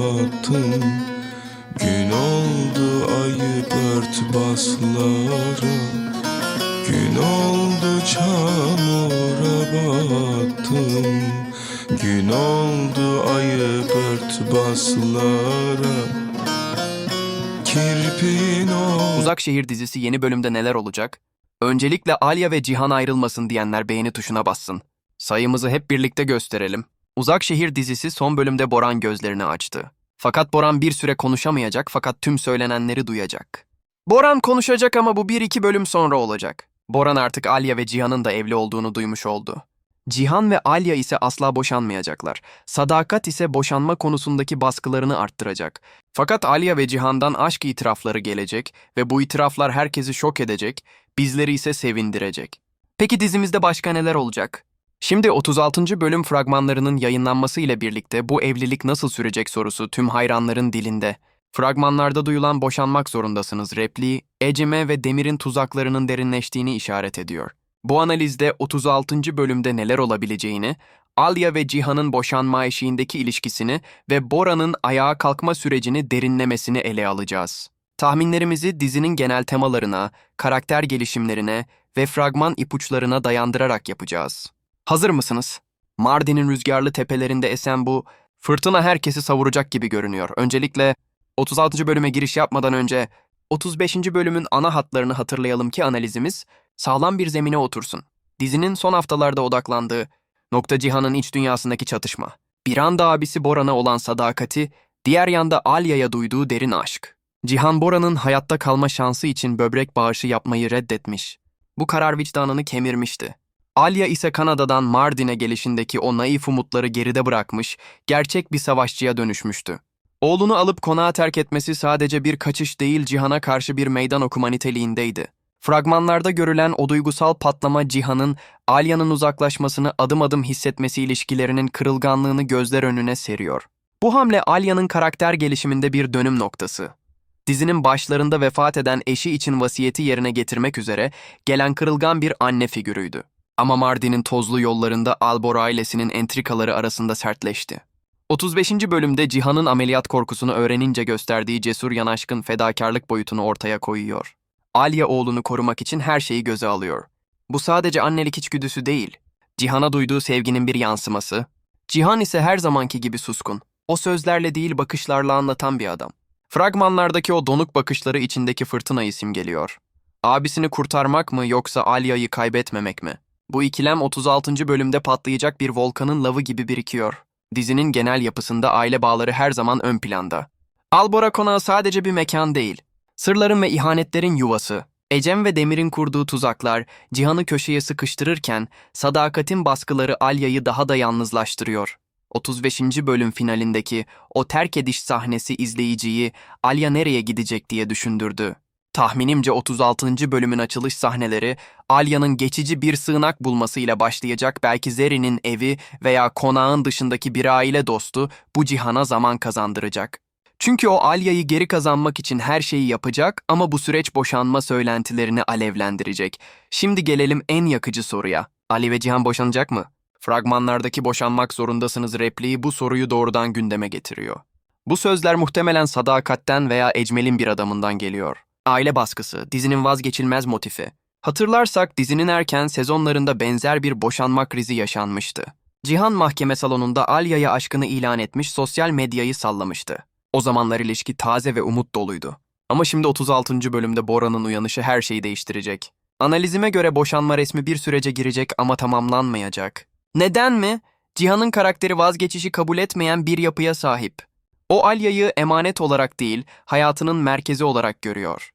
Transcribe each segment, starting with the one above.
attım Gün oldu ayı ört baslara Gün oldu çamura battım Gün oldu ayı ört baslara Kirpin oldu Uzak Şehir dizisi yeni bölümde neler olacak? Öncelikle Alya ve Cihan ayrılmasın diyenler beğeni tuşuna bassın. Sayımızı hep birlikte gösterelim. Uzak Şehir dizisi son bölümde Boran gözlerini açtı. Fakat Boran bir süre konuşamayacak fakat tüm söylenenleri duyacak. Boran konuşacak ama bu bir iki bölüm sonra olacak. Boran artık Alya ve Cihan'ın da evli olduğunu duymuş oldu. Cihan ve Alya ise asla boşanmayacaklar. Sadakat ise boşanma konusundaki baskılarını arttıracak. Fakat Alya ve Cihan'dan aşk itirafları gelecek ve bu itiraflar herkesi şok edecek, bizleri ise sevindirecek. Peki dizimizde başka neler olacak? Şimdi 36. bölüm fragmanlarının yayınlanması ile birlikte bu evlilik nasıl sürecek sorusu tüm hayranların dilinde. Fragmanlarda duyulan boşanmak zorundasınız repliği, Eceme ve Demir'in tuzaklarının derinleştiğini işaret ediyor. Bu analizde 36. bölümde neler olabileceğini, Alya ve Cihan'ın boşanma eşiğindeki ilişkisini ve Bora'nın ayağa kalkma sürecini derinlemesini ele alacağız. Tahminlerimizi dizinin genel temalarına, karakter gelişimlerine ve fragman ipuçlarına dayandırarak yapacağız. Hazır mısınız? Mardin'in rüzgarlı tepelerinde esen bu fırtına herkesi savuracak gibi görünüyor. Öncelikle 36. bölüme giriş yapmadan önce 35. bölümün ana hatlarını hatırlayalım ki analizimiz sağlam bir zemine otursun. Dizinin son haftalarda odaklandığı Nokta Cihan'ın iç dünyasındaki çatışma. Bir anda abisi Boran'a olan sadakati, diğer yanda Alya'ya duyduğu derin aşk. Cihan Bora'nın hayatta kalma şansı için böbrek bağışı yapmayı reddetmiş. Bu karar vicdanını kemirmişti. Alya ise Kanada'dan Mardin'e gelişindeki o naif umutları geride bırakmış, gerçek bir savaşçıya dönüşmüştü. Oğlunu alıp konağı terk etmesi sadece bir kaçış değil Cihan'a karşı bir meydan okuma niteliğindeydi. Fragmanlarda görülen o duygusal patlama Cihan'ın Alya'nın uzaklaşmasını adım adım hissetmesi ilişkilerinin kırılganlığını gözler önüne seriyor. Bu hamle Alya'nın karakter gelişiminde bir dönüm noktası. Dizinin başlarında vefat eden eşi için vasiyeti yerine getirmek üzere gelen kırılgan bir anne figürüydü. Ama Mardin'in tozlu yollarında Albor ailesinin entrikaları arasında sertleşti. 35. bölümde Cihan'ın ameliyat korkusunu öğrenince gösterdiği cesur yanaşkın fedakarlık boyutunu ortaya koyuyor. Alya oğlunu korumak için her şeyi göze alıyor. Bu sadece annelik içgüdüsü değil. Cihan'a duyduğu sevginin bir yansıması. Cihan ise her zamanki gibi suskun. O sözlerle değil bakışlarla anlatan bir adam. Fragmanlardaki o donuk bakışları içindeki fırtınayı simgeliyor. Abisini kurtarmak mı yoksa Alya'yı kaybetmemek mi? Bu ikilem 36. bölümde patlayacak bir volkanın lavı gibi birikiyor. Dizinin genel yapısında aile bağları her zaman ön planda. Albora konağı sadece bir mekan değil. Sırların ve ihanetlerin yuvası. Ecem ve Demir'in kurduğu tuzaklar Cihan'ı köşeye sıkıştırırken sadakatin baskıları Alya'yı daha da yalnızlaştırıyor. 35. bölüm finalindeki o terk ediş sahnesi izleyiciyi Alya nereye gidecek diye düşündürdü. Tahminimce 36. bölümün açılış sahneleri Alya'nın geçici bir sığınak bulmasıyla başlayacak belki Zeri'nin evi veya konağın dışındaki bir aile dostu bu cihana zaman kazandıracak. Çünkü o Alya'yı geri kazanmak için her şeyi yapacak ama bu süreç boşanma söylentilerini alevlendirecek. Şimdi gelelim en yakıcı soruya. Ali ve Cihan boşanacak mı? Fragmanlardaki boşanmak zorundasınız repliği bu soruyu doğrudan gündeme getiriyor. Bu sözler muhtemelen sadakatten veya Ecmel'in bir adamından geliyor. Aile baskısı, dizinin vazgeçilmez motifi. Hatırlarsak dizinin erken sezonlarında benzer bir boşanma krizi yaşanmıştı. Cihan mahkeme salonunda Alya'ya aşkını ilan etmiş sosyal medyayı sallamıştı. O zamanlar ilişki taze ve umut doluydu. Ama şimdi 36. bölümde Bora'nın uyanışı her şeyi değiştirecek. Analizime göre boşanma resmi bir sürece girecek ama tamamlanmayacak. Neden mi? Cihan'ın karakteri vazgeçişi kabul etmeyen bir yapıya sahip. O Alya'yı emanet olarak değil, hayatının merkezi olarak görüyor.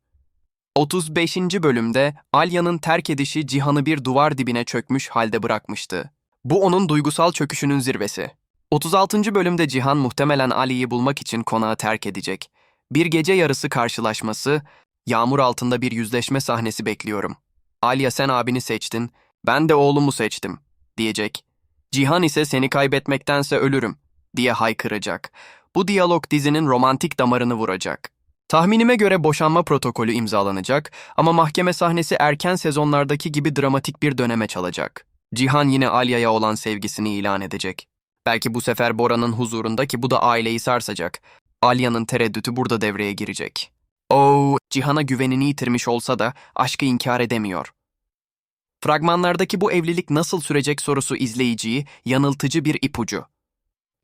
35. bölümde Alya'nın terk edişi Cihan'ı bir duvar dibine çökmüş halde bırakmıştı. Bu onun duygusal çöküşünün zirvesi. 36. bölümde Cihan muhtemelen Ali'yi bulmak için konağı terk edecek. Bir gece yarısı karşılaşması, yağmur altında bir yüzleşme sahnesi bekliyorum. Alya sen abini seçtin, ben de oğlumu seçtim, diyecek. Cihan ise seni kaybetmektense ölürüm, diye haykıracak. Bu diyalog dizinin romantik damarını vuracak. Tahminime göre boşanma protokolü imzalanacak ama mahkeme sahnesi erken sezonlardaki gibi dramatik bir döneme çalacak. Cihan yine Alya'ya olan sevgisini ilan edecek. Belki bu sefer Bora'nın huzurunda ki bu da aileyi sarsacak. Alya'nın tereddütü burada devreye girecek. Oo, Cihan'a güvenini yitirmiş olsa da aşkı inkar edemiyor. Fragmanlardaki bu evlilik nasıl sürecek sorusu izleyiciyi yanıltıcı bir ipucu.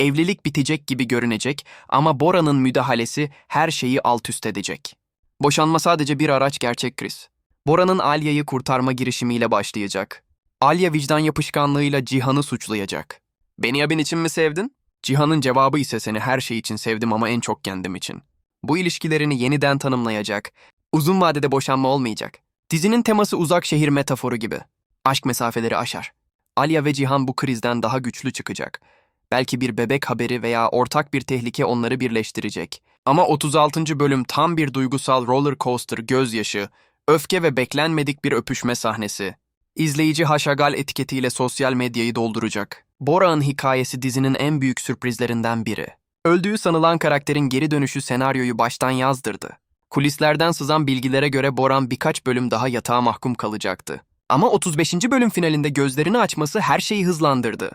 Evlilik bitecek gibi görünecek ama Bora'nın müdahalesi her şeyi alt üst edecek. Boşanma sadece bir araç gerçek Chris. Bora'nın Alya'yı kurtarma girişimiyle başlayacak. Alya vicdan yapışkanlığıyla Cihan'ı suçlayacak. Beni ya ben için mi sevdin? Cihan'ın cevabı ise seni her şey için sevdim ama en çok kendim için. Bu ilişkilerini yeniden tanımlayacak. Uzun vadede boşanma olmayacak. Dizinin teması uzak şehir metaforu gibi. Aşk mesafeleri aşar. Alya ve Cihan bu krizden daha güçlü çıkacak. Belki bir bebek haberi veya ortak bir tehlike onları birleştirecek. Ama 36. bölüm tam bir duygusal roller coaster gözyaşı, öfke ve beklenmedik bir öpüşme sahnesi. İzleyici haşagal etiketiyle sosyal medyayı dolduracak. Bora'nın hikayesi dizinin en büyük sürprizlerinden biri. Öldüğü sanılan karakterin geri dönüşü senaryoyu baştan yazdırdı. Kulislerden sızan bilgilere göre Boran birkaç bölüm daha yatağa mahkum kalacaktı. Ama 35. bölüm finalinde gözlerini açması her şeyi hızlandırdı.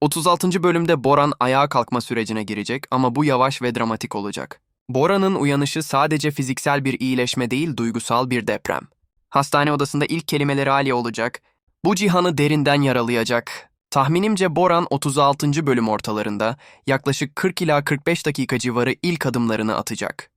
36. bölümde Boran ayağa kalkma sürecine girecek ama bu yavaş ve dramatik olacak. Boran'ın uyanışı sadece fiziksel bir iyileşme değil, duygusal bir deprem. Hastane odasında ilk kelimeleri Ali olacak. Bu cihanı derinden yaralayacak. Tahminimce Boran 36. bölüm ortalarında yaklaşık 40 ila 45 dakika civarı ilk adımlarını atacak.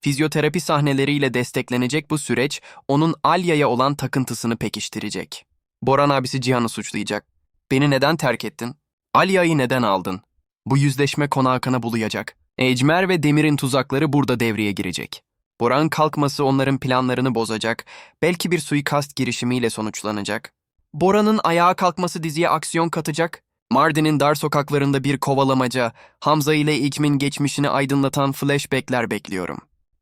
Fizyoterapi sahneleriyle desteklenecek bu süreç onun Alya'ya olan takıntısını pekiştirecek. Boran abisi Cihan'ı suçlayacak. Beni neden terk ettin? Alya'yı neden aldın? Bu yüzleşme konu Hakan'a buluyacak. Ecmer ve Demir'in tuzakları burada devreye girecek. Boran kalkması onların planlarını bozacak, belki bir suikast girişimiyle sonuçlanacak. Bora'nın ayağa kalkması diziye aksiyon katacak. Mardin'in dar sokaklarında bir kovalamaca, Hamza ile İkmin geçmişini aydınlatan flashbackler bekliyorum.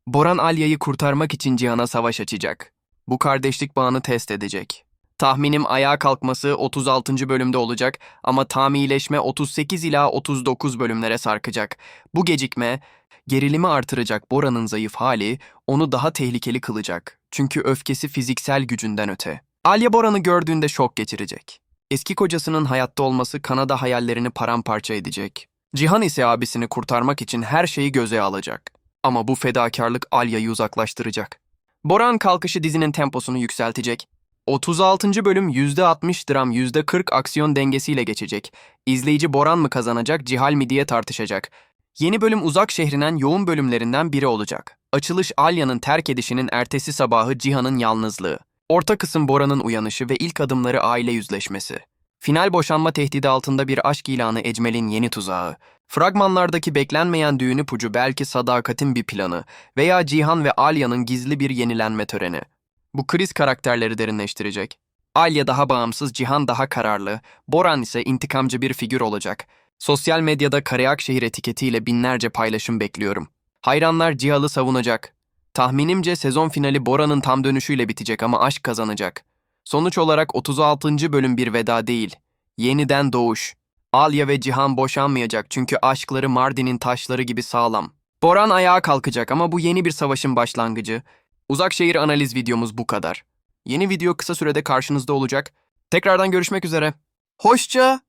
Boran Alya'yı kurtarmak için Cihan'a savaş açacak. Bu kardeşlik bağını test edecek. Tahminim ayağa kalkması 36. bölümde olacak ama tam iyileşme 38 ila 39 bölümlere sarkacak. Bu gecikme gerilimi artıracak Bora'nın zayıf hali onu daha tehlikeli kılacak. Çünkü öfkesi fiziksel gücünden öte. Alya Boran'ı gördüğünde şok geçirecek. Eski kocasının hayatta olması Kanada hayallerini paramparça edecek. Cihan ise abisini kurtarmak için her şeyi göze alacak. Ama bu fedakarlık Alya'yı uzaklaştıracak. Boran kalkışı dizinin temposunu yükseltecek. 36. bölüm %60 dram %40 aksiyon dengesiyle geçecek. İzleyici Boran mı kazanacak, Cihal mi diye tartışacak. Yeni bölüm uzak şehrinin yoğun bölümlerinden biri olacak. Açılış Alya'nın terk edişinin ertesi sabahı Cihan'ın yalnızlığı. Orta kısım Bora'nın uyanışı ve ilk adımları aile yüzleşmesi. Final boşanma tehdidi altında bir aşk ilanı Ecmel'in yeni tuzağı. Fragmanlardaki beklenmeyen düğün ipucu belki sadakatin bir planı veya Cihan ve Alya'nın gizli bir yenilenme töreni. Bu kriz karakterleri derinleştirecek. Alya daha bağımsız, Cihan daha kararlı, Boran ise intikamcı bir figür olacak. Sosyal medyada Karayak etiketiyle binlerce paylaşım bekliyorum. Hayranlar Cihal'ı savunacak. Tahminimce sezon finali Bora'nın tam dönüşüyle bitecek ama aşk kazanacak. Sonuç olarak 36. bölüm bir veda değil. Yeniden doğuş. Alya ve Cihan boşanmayacak çünkü aşkları Mardin'in taşları gibi sağlam. Boran ayağa kalkacak ama bu yeni bir savaşın başlangıcı. Uzak şehir analiz videomuz bu kadar. Yeni video kısa sürede karşınızda olacak. Tekrardan görüşmek üzere. Hoşça